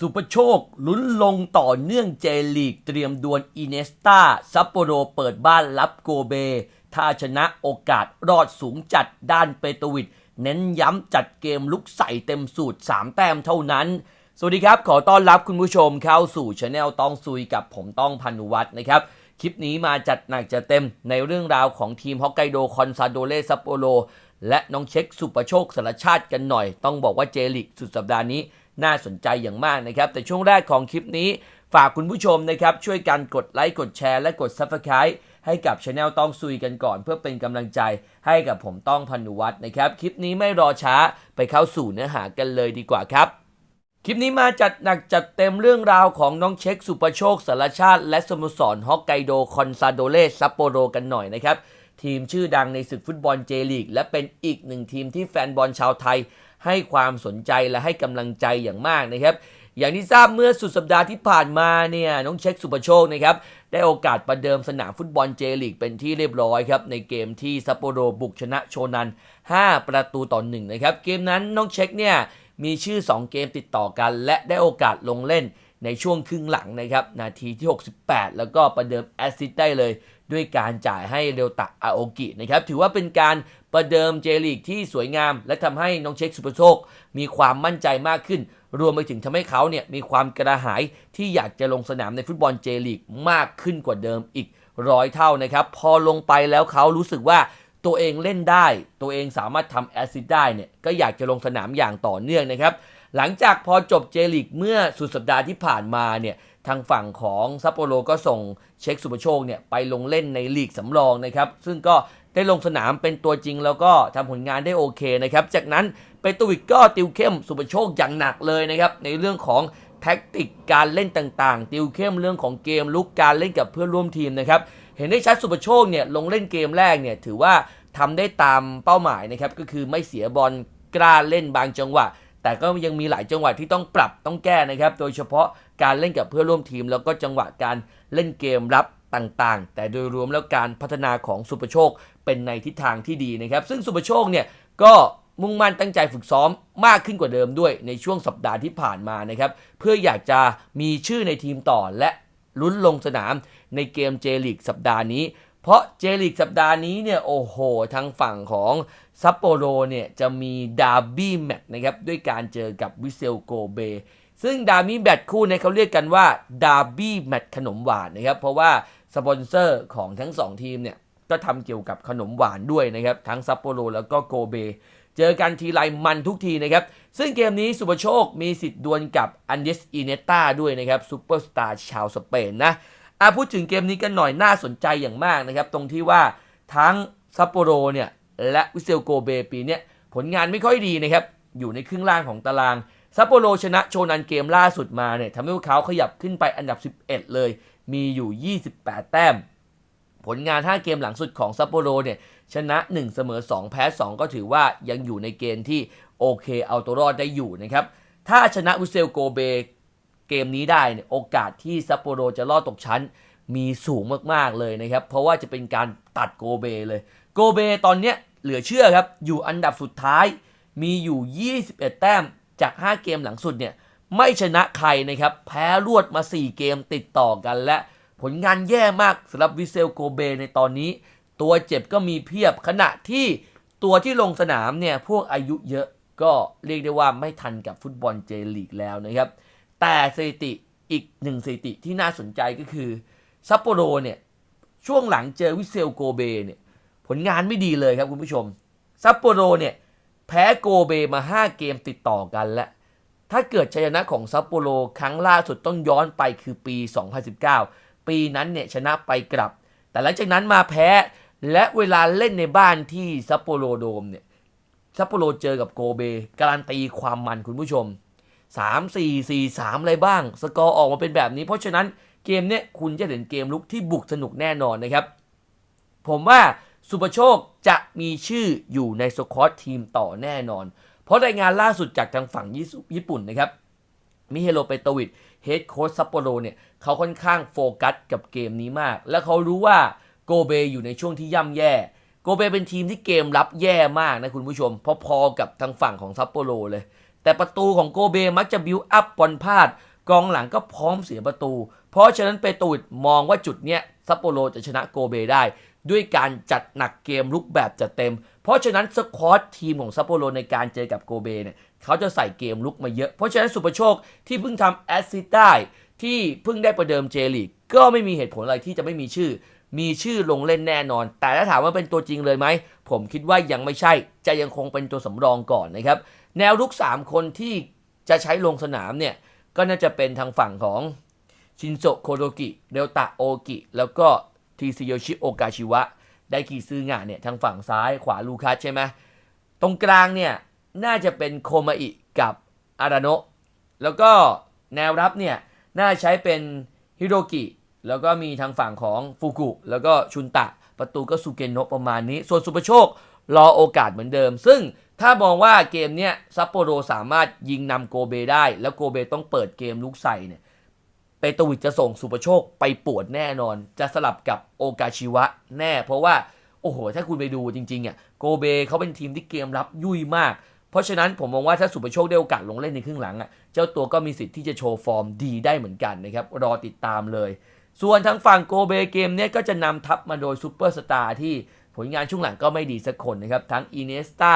สุปโชคลุ้นลงต่อเนื่องเจลีกเตรียมดวลอินเนสตาซัปโปโรเปิดบ้านรับโกเบ ถ้าชนะโอกาสรอดสูงจัดด้านเปโตวิดเน้นย้ำจัดเกมลุกใส่เต็มสูตร 3 แต้มเท่านั้น สวัสดีครับ ขอต้อนรับคุณผู้ชมเข้าสู่ช anel ต้องซุยกับผมต้องพันุวัฒน์นะครับ คลิปนี้มาจัดหนักจัดเต็มในเรื่องราวของทีมฮอกไกโดคอนซาโดเลซัปโปโรและน้องเช็คสุปโชคสารชาติกันหน่อย ต้องบอกว่าเจลิกสุดสัปดาห์นี้ น่าสนใจอย่างมากนะครับ แต่ช่วงแรกของคลิปนี้ฝากคุณผู้ชมนะครับ ช่วยกันกดไลค์กดแชร์และกด Subscribe ให้กับช anel ต้องซุยกันก่อน เพื่อเป็นกำลังใจให้กับผมต้องพันุวัฒน์นะครับ คลิปนี้ไม่รอช้าไปเข้าสู่เนื้อหากันเลยดีกว่าครับ คลิปนี้มาจัดหนักจัดเต็มเรื่องราวของน้องเช็คสุประโชคสารชาติ และสโมสรฮอกไกโดคอนซาโดเลซัปโปโรกันหน่อยนะครับทีมชื่อดังในศึกฟุตบอลเจลีก และเป็นอีกหนึ่งทีมที่แฟนบอลชาวไทย ให้ความสนใจและให้กำลังใจอย่างมากนะครับ อย่างที่ทราบเมื่อสุดสัปดาห์ที่ผ่านมาเนี่ยน้องเช็คสุประโชคนะครับได้โอกาสประเดิมสนามฟุตบอลเจลีกเป็นที่เรียบร้อยครับในเกมที่ซัปโปโรบุกชนะโชนัน 5 ประตูต่อหนึ่งนะครับเกมนั้นน้องเช็คเนี่ยมีชื่อ 2 เกมติดต่อกัน และได้โอกาสลงเล่น ในช่วงครึ่งหลังนะครับ นาทีที่ 68 แล้วก็ประเดิมแอสซิสต์ได้เลย ด้วยการจ่ายให้เรวตะอาโอกินะครับ ถือว่าเป็นการประเดิมเจลีกที่สวยงาม และทำให้น้องเช็คสุประโชค มีความมั่นใจมากขึ้น รวมไปถึงทำให้เขาเนี่ยมีความกระหายที่อยากจะลงสนามในฟุตบอลเจลีกมากขึ้นกว่าเดิมอีกร้อยเท่านะครับ พอลงไปแล้วเขารู้สึกว่าตัวเองเล่นได้ ตัวเองสามารถทำแอสซิสต์ได้เนี่ยก็อยากจะลงสนามอย่างต่อเนื่องนะครับ หลังจากพอจบเจลีกเมื่อสุดสัปดาห์ที่ผ่านมาเนี่ยทางฝั่งของซัปโปโรก็ส่งเช็คสุปโชคเนี่ยไปลงเล่นในลีกสำรองนะครับซึ่งก็ได้ลงสนามเป็นตัวจริงแล้วก็ทำผลงานได้โอเคนะครับจากนั้นเปโตวิกก็ติวเข้มสุปโชคอย่างหนักเลยนะครับในเรื่องของแท็กติกการเล่นต่างๆ ติวเข้มเรื่องของเกมลุกการเล่นกับเพื่อนร่วมทีมนะครับเห็นได้ชัดสุปโชคเนี่ยลงเล่นเกมแรกเนี่ยถือว่าทำได้ตามเป้าหมายนะครับก็คือไม่เสียบอลกล้าเล่นบางจังหวะ แต่ก็ยังมีหลายจังหวะที่ต้องปรับต้องแก้นะครับ โดยเฉพาะการเล่นกับเพื่อร่วมทีม แล้วก็จังหวะการเล่นเกมรับต่างๆ แต่โดยรวมแล้วการพัฒนาของสุปโชคเป็นในทิศทางที่ดีนะครับ ซึ่งสุปโชคเนี่ยก็มุ่งมั่นตั้งใจฝึกซ้อมมากขึ้นกว่าเดิมด้วยในช่วงสัปดาห์ที่ผ่านมานะครับ เพื่ออยากจะมีชื่อในทีมต่อและลุ้นลงสนามในเกมเจลีกสัปดาห์นี้ เพราะเจลีกสัปดาห์นี้เนี่ยโอ้โห ทางฝั่งของซัปโปโรเนี่ยจะมีดาร์บี้แมตช์นะครับ ด้วยการเจอกับวิเซลโกเบ ซึ่งดาร์บี้แมตช์คู่เนี่ยเขาเรียกกันว่าดาร์บี้แมตช์ขนมหวานนะครับ เพราะว่าสปอนเซอร์ของทั้ง 2 ทีมเนี่ย ก็ทำเกี่ยวกับขนมหวานด้วยนะครับ ทั้งซัปโปโรแล้วก็โกเบ เจอกันทีไรมันทุกทีนะครับ ซึ่งเกมนี้สุปโชคมีสิทธิ์ดวลกับอันเดสอิเนต้าด้วยนะครับซูเปอร์สตาร์ชาวสเปนนะ อะพูดถึงเกมนี้กันหน่อยน่าสนใจอย่างมากนะครับ ตรงที่ว่าทั้งซัปโปโรเนี่ยและวิเซลโกเบปีเนี่ยผลงานไม่ค่อยดีนะครับ อยู่ในครึ่งล่างของตารางซัปโปโรชนะโชนันเกมล่าสุดมาเนี่ยทำให้พวกเขาขยับขึ้นไปอันดับ 11 เลย มีอยู่ 28 แต้ม ผลงาน 5 เกมหลังสุดของซัปโปโรเนี่ยชนะ 1 เสมอ 2 แพ้ 2 ก็ถือว่ายังอยู่ในเกณฑ์ที่โอเคเอาตัวรอดได้อยู่นะครับ ถ้าชนะวิเซลโกเบ เกมนี้ได้เนี่ยโอกาสที่ซัปโปโรจะรอดตกชั้น มีสูงมากๆเลยนะครับ เพราะว่าจะเป็นการตัดโกเบเลย โกเบตอนเนี้ยเหลือเชื่อครับ อยู่อันดับสุดท้าย มีอยู่ 21 แต้มจาก 5 เกมหลังสุดเนี่ยไม่ชนะใครนะครับ แพ้รวดมา 4 เกมติดต่อกันและผลงานแย่มากสำหรับวิเซลโกเบในตอนนี้ ตัวเจ็บก็มีเพียบขณะที่ตัวที่ลงสนามเนี่ยพวกอายุเยอะก็เรียกได้ว่าไม่ทันกับฟุตบอลเจลีกแล้วนะครับ แต่สถิติอีกหนึ่งสถิติที่น่าสนใจก็คือซัปโปโรเนี่ยช่วงหลังเจอวิเซลโกเบเนี่ยผลงานไม่ดีเลยครับคุณผู้ชมซัปโปโรเนี่ยแพ้โกเบมา 5 เกมติดต่อกันและ ถ้าเกิดชัยชนะของซัปโปโรครั้งล่าสุดต้องย้อนไปคือปี 2019 ปีนั้นเนี่ยชนะไปกลับ แต่หลังจากนั้นมาแพ้และเวลาเล่นในบ้านที่ซัปโปโรโดมเนี่ยซัปโปโรเจอกับโกเบการันตีความมันคุณผู้ชม 3 4 4 3 อะไรบ้าง สกอร์ออกมาเป็นแบบนี้ เพราะฉะนั้นเกมเนี้ยคุณจะเห็นเกมลุกที่บุกสนุกแน่นอนนะครับ ผมว่าสุปโชคจะมีชื่ออยู่ในสควอตทีมต่อแน่นอน เพราะรายงานล่าสุดจากทางฝั่งญี่ปุ่นนะครับมิเฮโรเปโตวิดเฮดโค้ชซัปโปโรเนี่ยเขาค่อนข้างโฟกัสกับเกมนี้มาก และเขารู้ว่าโกเบอยู่ในช่วงที่ย่ำแย่โกเบเป็นทีมที่เกมรับแย่มากนะคุณผู้ชมพอๆกับทางฝั่งของซัปโปโรเลย แต่ประตูของโกเบมักจะบิวอัพบอลพลาด กองหลังก็พร้อมเสียประตู เพราะฉะนั้นเปโตรวิดมองว่าจุดเนี้ยซัปโปโรจะชนะโกเบได้ ด้วยการจัดหนักเกมลุกแบบจัดเต็ม เพราะฉะนั้นสควอตทีมของซัปโปโรในการเจอกับโกเบเนี่ยเขาจะใส่เกมลุกมาเยอะ เพราะฉะนั้นสุประโชคที่เพิ่งทำแอสซิสต์ได้ที่เพิ่งได้ประเดิมเจลีกก็ไม่มีเหตุผลอะไรที่จะไม่มีชื่อ มีชื่อลงเล่นแน่นอน แต่ถ้าถามว่าเป็นตัวจริงเลยไหม ผมคิดว่ายังไม่ใช่ จะยังคงเป็นตัวสำรองก่อนนะครับ แนวรุก 3 คนที่จะใช้ลงสนามเนี่ย ก็น่าจะเป็นทางฝั่งของชินโซโคโดกิเดลตะโอกิ แล้วก็ทีซิโยชิโอกาชิวะ ได้กีซืองะเนี่ย ทางฝั่งซ้ายขวาลูคัสใช่ไหม ตรงกลางเนี่ย น่าจะเป็นโคมาอิกับอาราโนะแล้วก็แนวรับเนี่ย น่าใช้เป็นฮิโรกิ แล้วก็มีทางฝั่งของฟูกุ แล้วก็ชุนตะ ประตูก็สุเกนโนะประมาณนี้ ส่วนสุปโชครอโอกาสเหมือนเดิม ซึ่งถ้ามองว่าเกมเนี้ยซัปโปโรสามารถยิงนำโกเบได้ แล้วโกเบต้องเปิดเกมลุกใส่เนี่ยเปโตวิชจะส่งสุปโชคไปปวดแน่นอน จะสลับกับโอกาชิวะแน่ เพราะว่า โอ้โห ถ้าคุณไปดูจริงๆอะโกเบเขาเป็นทีมที่เกมรับยุ่ยมาก เพราะฉะนั้นผมมองว่าถ้าสุปโชคได้โอกาสลงเล่นในครึ่งหลังอะเจ้าตัวก็มีสิทธิ์ที่จะโชว์ฟอร์มดีได้เหมือนกันนะครับรอติดตามเลย ส่วนทางฝั่งโกเบเกมเนี้ยก็จะนำทัพมาโดยซูเปอร์สตาร์ที่ผลงานช่วงหลังก็ไม่ดีสักคนนะครับ ทั้งอินเนสตา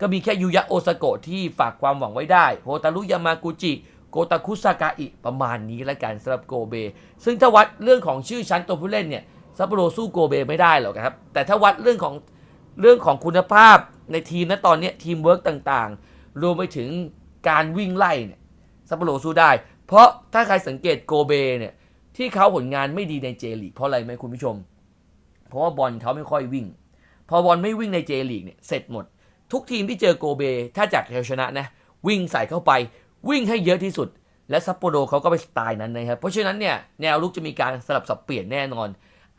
ก็มีแค่ยูยะโอซาโกะที่ฝากความหวังไว้ได้โฮตารุยามากุจิโกตาคุซากาอิประมาณนี้ละกันสำหรับโกเบ ซึ่งถ้าวัดเรื่องของชื่อชั้นตัวผู้เล่นเนี่ยซัปโปโรสู้โกเบไม่ได้หรอกครับ แต่ถ้าวัดเรื่องของเรื่องของคุณภาพในทีมนะตอนนี้ทีมเวิร์กต่างๆ รวมไปถึงการวิ่งไล่เนี่ยซัปโปโรสู้ได้ เพราะถ้าใครสังเกตโกเบเนี่ย ที่เขาผลงานไม่ดีในเจลีกเพราะอะไรไหมคุณผู้ชม เพราะว่าบอลเขาไม่ค่อยวิ่ง พอบอลไม่วิ่งในเจลีกเนี่ยเสร็จหมด ทุกทีมที่เจอโกเบ ถ้าจากเทลชนะนะ วิ่งใส่เข้าไป วิ่งให้เยอะที่สุด และซัปโปโรเขาก็เป็นสไตล์นั้นนะครับ เพราะฉะนั้นเนี่ยแนวลุกจะมีการสลับสับเปลี่ยนแน่นอน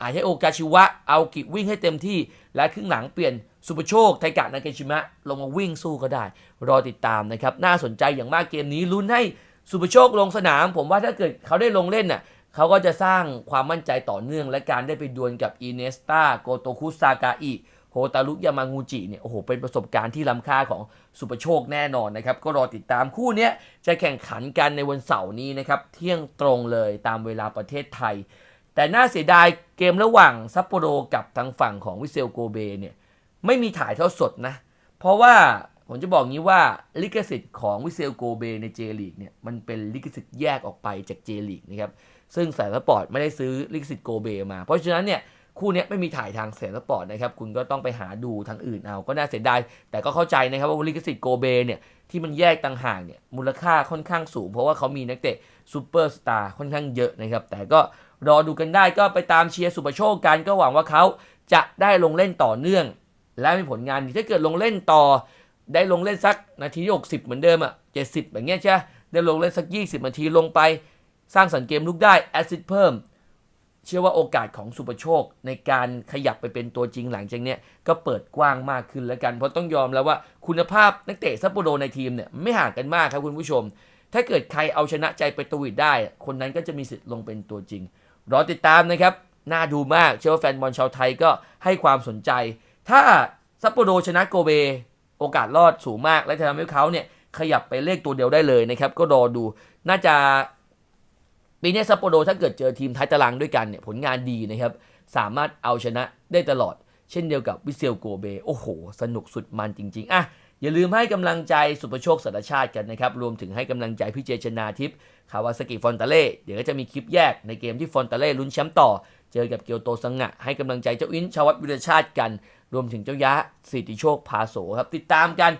อาจจะโอกาชิวะเอากิวิ่งให้เต็มที่ และครึ่งหลังเปลี่ยนสุปโชคไทกะนาเกชิมะลงมาวิ่งสู้ก็ได้ รอติดตามนะครับน่าสนใจอย่างมากเกมนี้ลุ้นให้สุปโชคลงสนาม ผมว่าถ้าเกิดเขาได้ลงเล่นน่ะ เขาก็จะสร้างความมั่นใจต่อเนื่อง และการได้ไปดวลกับอินเนสตาโกโตคุซากาอิโฮตารุยามางูจิเนี่ยโอ้โหเป็นประสบการณ์ที่ล้ำค่าของสุปโชคแน่นอนนะครับ ก็รอติดตามคู่นี้จะแข่งขันกันในวันเสาร์นี้นะครับ เที่ยงตรงเลยตามเวลาประเทศไทย แต่น่าเสียดายเกมระหว่างซัปโปโรกับทางฝั่งของวิเซลโกเบเนี่ยไม่มีถ่ายทอดสดนะ เพราะว่าผมจะบอกงี้ว่าลิขสิทธิ์ของวิเซลโกเบในเจลีกเนี่ยมันเป็นลิขสิทธิ์แยกออกไปจากเจลีกนะครับ ซึ่งแสนสปอร์ตไม่ได้ซื้อลิขสิทธิ์โกเบมา เพราะฉะนั้นเนี่ยคู่นี้ไม่มีถ่ายทางแสนสปอร์ตนะครับ คุณก็ต้องไปหาดูทางอื่นเอา ก็น่าเสียดาย แต่ก็เข้าใจนะครับว่าลิขสิทธิ์โกเบเนี่ยที่มันแยกต่างหากเนี่ยมูลค่าค่อนข้างสูง เพราะว่าเขามีนักเตะซูเปอร์สตาร์ค่อนข้างเยอะนะครับ แต่ก็รอดูกันได้ก็ไปตามเชียร์สุปโชคกันก็หวังว่าเขาจะได้ลงเล่นต่อเนื่อง และมีผลงานถ้าเกิดลงเล่นต่อ ได้ลงเล่นสักนาทีที่60 เหมือนเดิมอะ70แบบเงี้ยใช่ไหมได้ลงเล่นสัก 20นาทีลงไป สร้างสรรค์เกมลุกได้แอสซิสเพิ่ม เชื่อว่าโอกาสของสุปโชค ในการขยับไปเป็นตัวจริงหลังจากเนี้ยก็เปิดกว้างมากขึ้นแล้วกัน เพราะต้องยอมแล้วว่าคุณภาพนักเตะซัปโปโรในทีมเนี่ยไม่ห่างกันมากครับคุณผู้ชม ถ้าเกิดใครเอาชนะใจไปตวิดได้ คนนั้นก็จะมีสิทธิ์ลงเป็นตัวจริง รอติดตามนะครับน่าดูมากเชื่อว่าแฟนบอลชาวไทยก็ให้ความสนใจ ถ้าซัปโปโรชนะโกเบ โอกาสรอดสูงมาก และจะทำให้เขาเนี่ยขยับไปเลขตัวเดียวได้เลยนะครับ ก็รอดูน่าจะ ปีนี้ซัปโปโรถ้าเกิดเจอทีมท้ายตารางด้วยกันเนี่ยผลงานดีนะครับ สามารถเอาชนะได้ตลอด เช่นเดียวกับวิเซลโกเบ โอ้โห สนุกสุดมันจริง ๆ อะ อย่าลืมให้กำลังใจสุประโชคสัตชาติกันนะครับ รวมถึงให้กำลังใจพี่เจชนาทิพย์คาวาสกิฟอนตาเล่เดี๋ยวก็จะมีคลิปแยกในเกมที่ฟอนตาเล่ลุ้นแชมป์ต่อ เจอกับเกียวโตสังงะให้กำลังใจเจ้าอินชาวัตวิรชาติกัน รวมถึงเจ้ายะสิทธิโชคพาโสครับติดตามกัน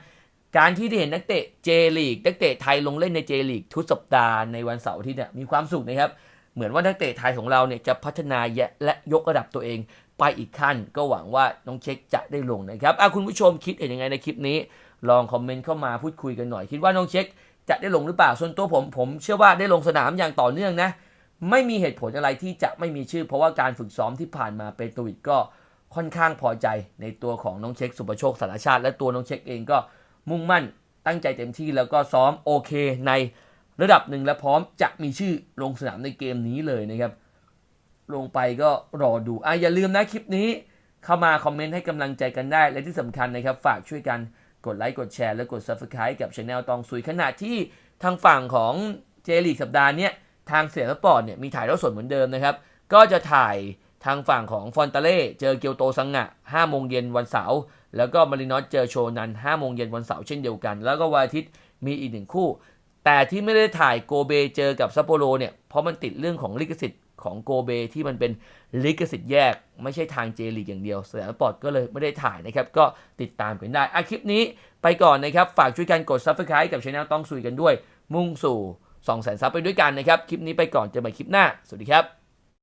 การที่ได้เห็นนักเตะเจลีกนักเตะไทยลงเล่นในเจลีกทุกสัปดาห์ในวันเสาร์ที่เนี่ยมีความสุขนะครับ เหมือนว่านักเตะไทยของเราเนี่ยจะพัฒนาและยกระดับตัวเองไปอีกขั้น ก็หวังว่าน้องเช็คจะได้ลงนะครับอะคุณผู้ชมคิดเห็นยังไงในคลิปนี้ ลองคอมเมนต์เข้ามาพูดคุยกันหน่อย คิดว่าน้องเช็คจะได้ลงหรือเปล่าส่วนตัวผมผมเชื่อว่าได้ลงสนามอย่างต่อเนื่องนะ ไม่มีเหตุผลอะไรที่จะไม่มีชื่อ เพราะว่าการฝึกซ้อมที่ผ่านมาเป็นตัววิดก็ค่อนข้างพอใจในตัวของน้องเช็คสุประโชคสารชาติ และตัวน้องเช็คเองก็ มุ่งมั่นตั้งใจเต็มที่แล้วก็ซ้อมโอเคในระดับหนึ่งและพร้อมจะมีชื่อลงสนามในเกมนี้เลยนะครับ ลงไปก็รอดูอะอย่าลืมนะคลิปนี้ เข้ามาคอมเมนต์ให้กำลังใจกันได้ และที่สำคัญนะครับ ฝากช่วยกันกดไลค์กดแชร์และกด Subscribe กับช anel ตองซุยขณะที่ทางฝั่งของเจลีกสัปดาห์นี้ทางเสียสปอร์ตเนี่ยมีถ่ายทอดสดเหมือนเดิมนะครับ ก็จะถ่าย ทางฝั่งของฟอนตาเล่เจอเกียวโตซังงะ5โมงเย็นวันเสาร์แล้วก็มารินอสเจอโชนัน5โมงเย็นวันเสาร์เช่นเดียวกัน แล้วก็วันอาทิตย์มีอีกหนึ่งคู่ แต่ที่ไม่ได้ถ่ายโกเบเจอกับซัปโปโรเนี่ยเพราะมันติดเรื่องของลิขสิทธิ์ของโกเบที่มันเป็นลิขสิทธิ์แยก ไม่ใช่ทางเจลีกอย่างเดียวสยามสปอร์ตก็เลยไม่ได้ถ่ายนะครับ ก็ติดตามกันได้อะคลิปนี้ไปก่อนนะครับ ฝากช่วยกันกด Subscribe กับช anel ต้องซุยกันด้วย มุ่งสู่2 0 0 0 0 0ซับไปด้วยกันนะครับ คลิปนี้ไปก่อนเจอกันใหม่คลิปหน้า สวัสดีครับ